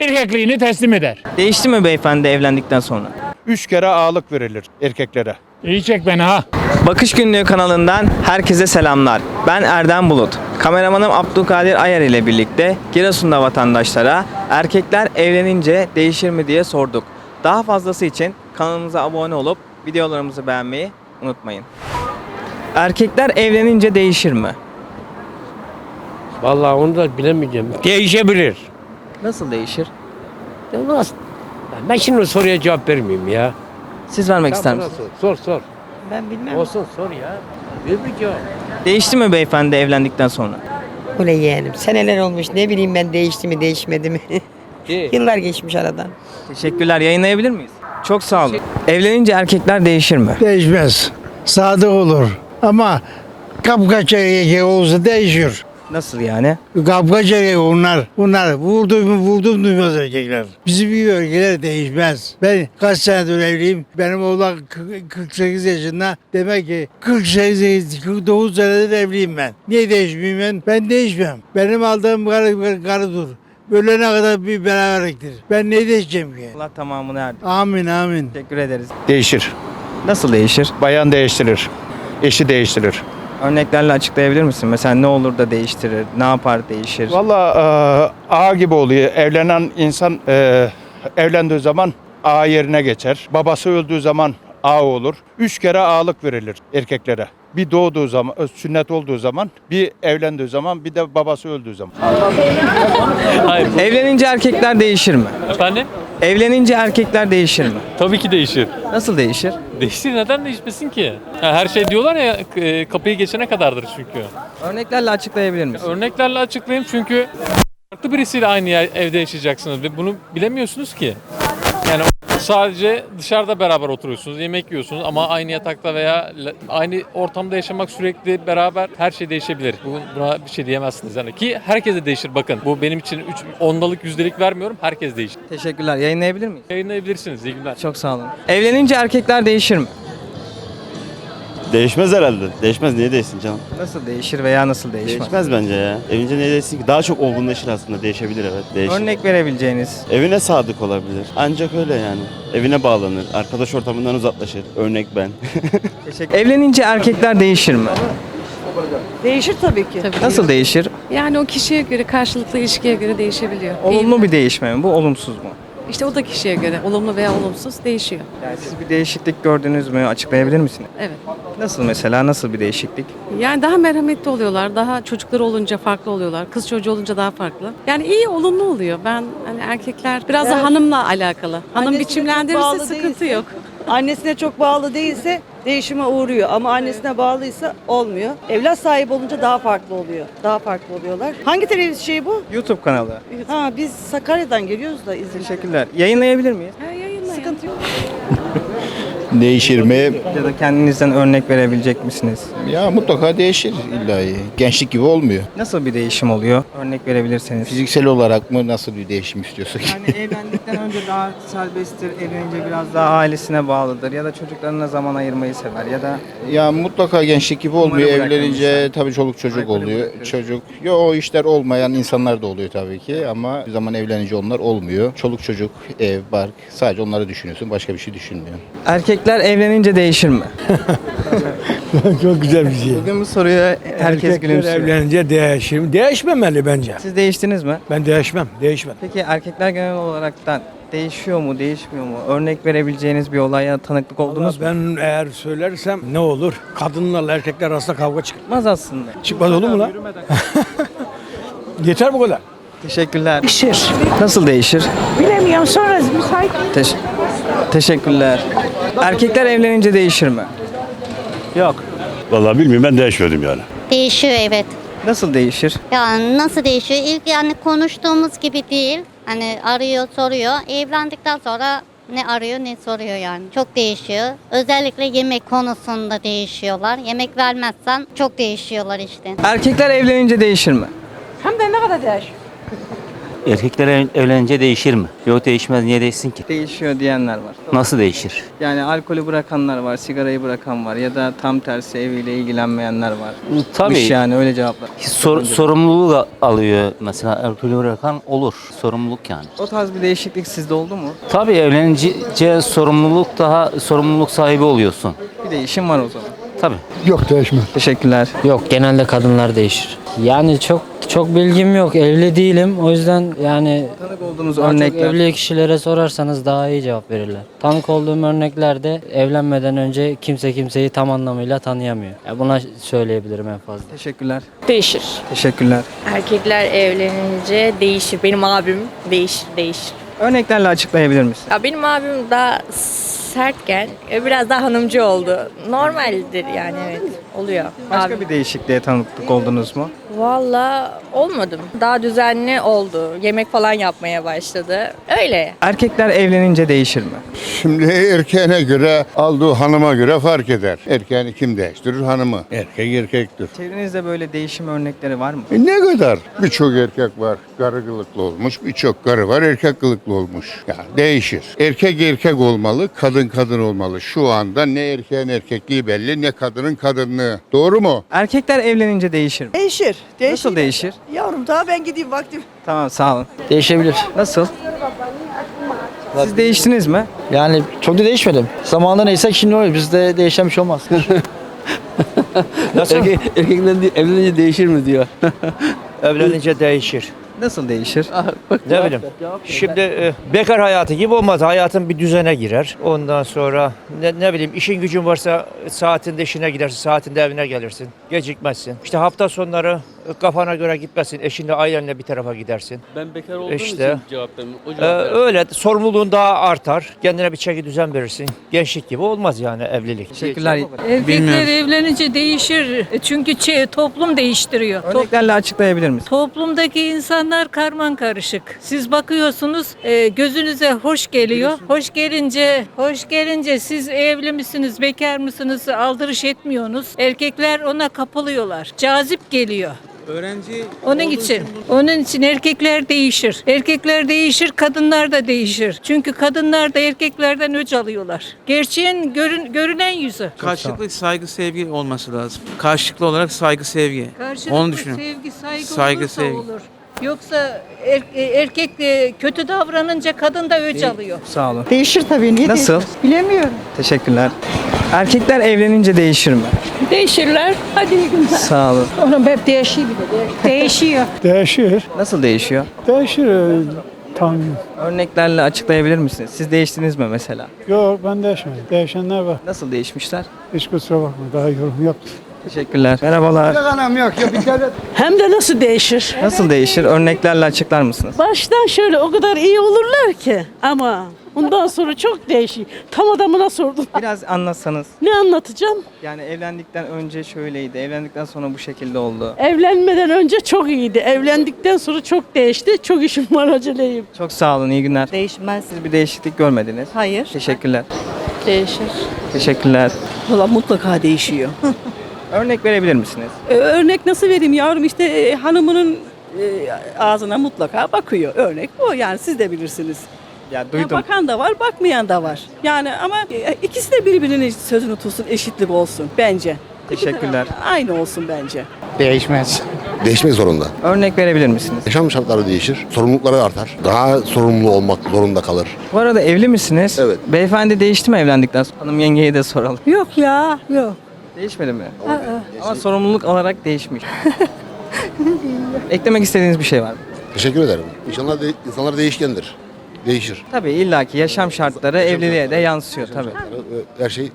erkekliğini teslim eder. Değişti mi beyefendi evlendikten sonra? Üç kere ağalık verilir erkeklere. İyi çek beni ha. Bakış Günlüğü kanalından herkese selamlar. Ben Erdem Bulut. Kameramanım Abdülkadir Ayar ile birlikte Giresun'da vatandaşlara erkekler evlenince değişir mi diye sorduk. Daha fazlası için kanalımıza abone olup videolarımızı beğenmeyi unutmayın. Erkekler evlenince değişir mi? Vallahi onu da bilemeyeceğim. Değişebilir. Nasıl değişir? Ya nasıl? Ben şimdi o soruya cevap vermeyeyim ya. Siz vermek Sen ister bana misiniz? Sor, sor. sor. Ben bilmem. Olsun sor ya. Ver bir cevap. Değişti mi beyefendi evlendikten sonra? Öyle yeğenim. Seneler olmuş. Ne bileyim ben değişti mi değişmedi mi. Yıllar geçmiş aradan. Teşekkürler. Yayınlayabilir miyiz? Çok sağ olun. Evlenince erkekler değişir mi? Değişmez. Sadık olur. Ama kapkaç erkek olsa değişir. Nasıl yani? Kapkaç erkek onlar. Bunlar vurdu mu vurdum duymaz erkekler. Bizim gibi erkekler değişmez. Ben kaç senedir evliyim. Benim oğlan kırk- 48 yaşında. Demek ki 48, 49 senedir evliyim ben. Niye değişmeyeyim ben? Ben değişmem. Benim aldığım karı, karıdır. Ölene kadar bir beraberliktir. Ben ne değişeceğim ki? Allah tamamını erdi. Amin amin. Teşekkür ederiz. Değişir. Nasıl değişir? Bayan değiştirir. Eşi değiştirir. Örneklerle açıklayabilir misin? Mesela ne olur da değiştirir? Ne yapar değişir? Valla e, ağa gibi oluyor. Evlenen insan e, evlendiği zaman ağa yerine geçer. Babası öldüğü zaman ağa olur. Üç kere ağalık verilir erkeklere. Bir doğduğu zaman, sünnet olduğu zaman, bir evlendiği zaman, bir de babası öldüğü zaman. Hayır. Evlenince erkekler değişir mi? Efendim? Evlenince erkekler değişir mi? Tabii ki değişir. Nasıl değişir? Değişir neden değişmesin ki? Her şey diyorlar ya e, kapıyı geçene kadardır çünkü. Örneklerle açıklayabilir misin? Örneklerle açıklayayım çünkü farklı birisiyle aynı yer, evde yaşayacaksınız ve bunu bilemiyorsunuz ki. Sadece dışarıda beraber oturuyorsunuz, yemek yiyorsunuz ama aynı yatakta veya aynı ortamda yaşamak sürekli beraber her şey değişebilir. Bu, buna bir şey diyemezsiniz yani ki herkese de değişir bakın. Bu benim için 3 ondalık yüzdelik vermiyorum. Herkes değişir. Teşekkürler. Yayınlayabilir miyiz? Yayınlayabilirsiniz. İyi günler. Çok sağ olun. Evlenince erkekler değişir mi? Değişmez herhalde. Değişmez niye değişsin canım? Nasıl değişir veya nasıl değişmez? Değişmez bence ya. Evince niye değişsin ki? Daha çok olgunlaşır aslında. Değişebilir evet. Değişir. Örnek verebileceğiniz. Evine sadık olabilir. Ancak öyle yani. Evine bağlanır. Arkadaş ortamından uzaklaşır. Örnek ben. Teşekkür. Evlenince erkekler değişir mi? Değişir tabii ki. Nasıl değişir? Yani o kişiye göre, karşılıklı ilişkiye göre değişebiliyor. Olumlu bir değişme mi bu, olumsuz mu? İşte o da kişiye göre, olumlu veya olumsuz değişiyor. Yani siz bir değişiklik gördünüz mü? Açıklayabilir misiniz? Evet. Nasıl mesela? Nasıl bir değişiklik? Yani daha merhametli oluyorlar, daha çocukları olunca farklı oluyorlar. Kız çocuğu olunca daha farklı. Yani iyi, olumlu oluyor. Ben hani erkekler biraz da hanımla alakalı. Hanım Annesine çok biçimlendirirse bağlı sıkıntı değilse- yok. Annesine çok bağlı değilse değişime uğruyor ama annesine bağlıysa olmuyor. Evlat sahibi olunca daha farklı oluyor. Daha farklı oluyorlar. Hangi televizyon şey bu? YouTube kanalı. Ha biz Sakarya'dan geliyoruz da İzmir. Teşekkürler. Yayınlayabilir miyiz? Ha, yayınla Sıkıntı yok. Değişir mi? Ya da kendinizden örnek verebilecek misiniz? Ya mutlaka değişir illa. Gençlik gibi olmuyor. Nasıl bir değişim oluyor? Örnek verebilirseniz. Fiziksel olarak mı nasıl bir değişim istiyorsak? Yani evlendikten önce daha serbesttir, evlenince biraz daha ailesine bağlıdır ya da çocuklarına zaman ayırmayı sever ya da ya mutlaka gençlik gibi olmuyor. Evlenince tabii çoluk çocuk oluyor. Çocuk. Yo o işler olmayan insanlar da oluyor tabii ki ama bir zaman evlenince onlar olmuyor. Çoluk çocuk, ev, bark sadece onları düşünüyorsun. Başka bir şey düşünmüyorsun. Erkekler evlenince değişir mi? Çok güzel bir şey. Bugün bu soruyu herkes gülümsüyor. evlenince değişir mi? Değişmemeli bence. Siz değiştiniz mi? Ben değişmem, değişmem. Peki erkekler genel olaraktan değişiyor mu, değişmiyor mu? Örnek verebileceğiniz bir olaya tanıklık oldunuz mu? ben eğer söylersem ne olur? Kadınlarla erkekler arasında kavga çıkar. Çıkmaz aslında. Çıkmaz olur mu lan? Yeter bu kadar. Teşekkürler. Değişir. Nasıl değişir? Bilemiyorum sonra müsait. Teş- Teşekkürler. Erkekler evlenince değişir mi? Vallahi bilmiyorum ben değişmedim yani. Değişiyor evet. Nasıl değişir? Yani nasıl değişiyor? İlk yani konuştuğumuz gibi değil. Hani arıyor, soruyor. Evlendikten sonra ne arıyor ne soruyor yani. Çok değişiyor. Özellikle yemek konusunda değişiyorlar. Yemek vermezsen çok değişiyorlar işte. Erkekler evlenince değişir mi? Hem de ne kadar değişir? Erkekler evlenince değişir mi? Yok değişmez. Niye değişsin ki? Değişiyor diyenler var. Nasıl değişir? Yani alkolü bırakanlar var, sigarayı bırakan var ya da tam tersi eviyle ilgilenmeyenler var. Tabii. Yani öyle cevaplar. Sor, sorumluluğu da alıyor mesela alkolü bırakan olur. Sorumluluk yani. O tarz bir değişiklik sizde oldu mu? Tabii evlenince sorumluluk daha sorumluluk sahibi oluyorsun. Bir değişim var o zaman. Tabii. Yok değişmez. Teşekkürler. Yok genelde kadınlar değişir. Yani çok çok bilgim yok. Evli değilim. O yüzden yani Tanık olduğunuz daha çok örnekler. evli kişilere sorarsanız daha iyi cevap verirler. Tanık olduğum örneklerde evlenmeden önce kimse kimseyi tam anlamıyla tanıyamıyor. Ya buna söyleyebilirim en fazla. Teşekkürler. Değişir. Teşekkürler. Erkekler evlenince değişir. Benim abim değişir, değişir. Örneklerle açıklayabilir misin? Ya benim abim daha sertken e, biraz daha hanımcı oldu. Normaldir yani evet. Oluyor. Başka Abim. bir değişikliğe tanıklık oldunuz mu? Valla olmadım. Daha düzenli oldu. Yemek falan yapmaya başladı. Öyle. Erkekler evlenince değişir mi? Şimdi erkeğine göre aldığı hanıma göre fark eder. Erkeğini kim değiştirir? Hanımı. Erkek erkektir. Çevrenizde böyle değişim örnekleri var mı? E ne kadar? Birçok erkek var karı kılıklı olmuş, birçok karı var erkek kılıklı olmuş. Ya değişir. Erkek erkek olmalı, kadın kadın olmalı. Şu anda ne erkeğin erkekliği belli ne kadının kadınlığı. Doğru mu? Erkekler evlenince değişir mi? Değişir. Nasıl değişir? Yavrum daha ben gideyim vaktim. Tamam sağ olun. Değişebilir. Nasıl? Siz değiştiniz mi? Yani çok da değişmedim. Zamanında neyse şimdi öyle. Bizde değişen bir şey olmaz. Nasıl? erkekler evlenince değişir mi diyor. evlenince değişir. Nasıl değişir? Ne bileyim. Şimdi e, bekar hayatı gibi olmaz. Hayatın bir düzene girer. Ondan sonra ne, ne bileyim işin gücün varsa saatinde işine gidersin, saatinde evine gelirsin. Gecikmezsin. İşte hafta sonları kafana göre gitmezsin. Eşinle ailenle bir tarafa gidersin. Ben bekar olduğum İşte. cevap veriyorum. O Ee, öyle sorumluluğun daha artar. Kendine bir çeki düzen verirsin. Gençlik gibi olmaz yani evlilik. Teşekkürler. Erkekler evlenince değişir. Çünkü toplum değiştiriyor. Örneklerle açıklayabilir misin? Toplumdaki insanlar karman karışık. Siz bakıyorsunuz e, gözünüze hoş geliyor. Hoş gelince hoş gelince siz evli misiniz, bekar mısınız aldırış etmiyorsunuz. Erkekler ona kapılıyorlar. Cazip geliyor. Öğrenci Onun için, onun için erkekler değişir. Erkekler değişir, kadınlar da değişir. Çünkü kadınlar da erkeklerden öc alıyorlar. Gerçeğin görün, görünen yüzü. karşılıklı saygı sevgi olması lazım. Karşılıklı olarak saygı sevgi. Karşılıklı Onu düşünüyorum. sevgi, saygı, Saygı, olursa sevgi. olur. Yoksa er- e, erkek e, kötü davranınca kadın da öc alıyor. Sağ olun. Değişir tabii. Niye Nasıl? değişmez? Bilemiyorum. Teşekkürler. Erkekler evlenince değişir mi? Değişirler. Hadi iyi günler. Sağ olun. Onun hep değişiyor bir de. Değişiyor. Değişir. Nasıl değişiyor? Değişir. Tam Örneklerle açıklayabilir misiniz? Siz değiştiniz mi mesela? Yok ben değişmedim. Değişenler var. Nasıl değişmişler? Hiç kusura bakma daha yorum yok. Teşekkürler. Merhabalar. Anam yok ya bir devlet Hem de nasıl değişir? Nasıl değişir? Örneklerle açıklar mısınız? Baştan şöyle o kadar iyi olurlar ki ama ondan sonra çok değişiyor. Tam adamına sordum. Biraz anlatsanız. Ne anlatacağım? Yani evlendikten önce şöyleydi, evlendikten sonra bu şekilde oldu. Evlenmeden önce çok iyiydi. Evlendikten sonra çok değişti. Çok işim var aceleyim. Çok sağ olun, iyi günler. Değişmez. Siz bir değişiklik görmediniz. Hayır. Teşekkürler. Değişir. Teşekkürler. Valla mutlaka değişiyor. Örnek verebilir misiniz? Örnek nasıl vereyim yavrum işte e, hanımının e, ağzına mutlaka bakıyor. Örnek bu yani siz de bilirsiniz. Ya Ya duydum. bakan da var, bakmayan da var. Yani ama e, ikisi de birbirinin sözünü tutsun, eşitlik olsun bence. Teşekkürler. Aynı olsun bence. değişmez. Değişmek zorunda. Örnek verebilir misiniz? Yaşam şartları değişir. Sorumlulukları artar. Daha sorumlu olmak zorunda kalır. Bu arada evli misiniz? Evet. Beyefendi değişti mi evlendikten sonra? Hanım yengeye de soralım. Yok ya, yok. Değişmedi mi? Ama sorumluluk alarak değişmiş. Eklemek istediğiniz bir şey var mı? Teşekkür ederim. İnsanlar, de, insanlar değişkendir. Değişir. Tabii illaki yaşam şartları evliliğe de yansıyor tabii. Her şey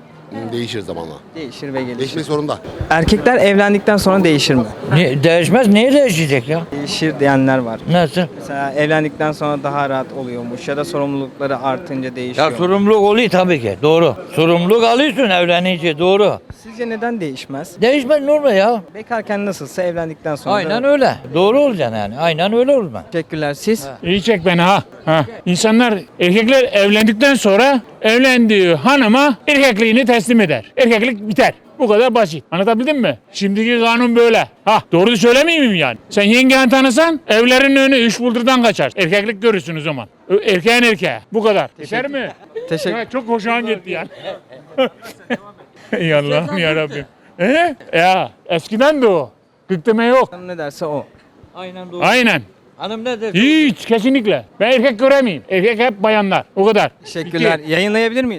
değişir zamanla. Değişir ve gelişir. Değişmek zorunda. Erkekler evlendikten sonra değişir mi? Ne, değişmez. Niye değişecek ya? Değişir diyenler var. Nasıl? Mesela evlendikten sonra daha rahat oluyormuş ya da sorumlulukları artınca değişiyor. sorumluluk oluyor tabii ki. Doğru. Sorumluluk alıyorsun evlenince. Doğru. Sizce neden değişmez? Değişmez normal ya. Bekarken nasılsa evlendikten sonra Aynen öyle. Doğru olacaksın yani. Aynen öyle olma. Teşekkürler. Siz? İyi çek beni ha. ha. İnsanlar, erkekler evlendikten sonra evlendiği hanıma erkekliğini teslim eder. Erkeklik biter. Bu kadar basit. Anlatabildim mi? Şimdiki kanun böyle. Ha doğru söylemeyeyim miyim yani? Sen yengeni tanısan evlerin önü üç buldurdan kaçar. Erkeklik görürsün o zaman. Ö- Erkeğin erkeğe. Bu kadar. Yeter mi? Teşekkür Ya, çok hoşuma gitti yani. Ey Allah'ım yarabbim. Ee? Ya eskiden de o. Gıkteme yok. Ne derse o. Aynen doğru. Aynen. Hanım ne der? Hiç kesinlikle. Ben erkek göremeyim. Erkek hep bayanlar. O kadar. Teşekkürler. Yayınlayabilir miyiz?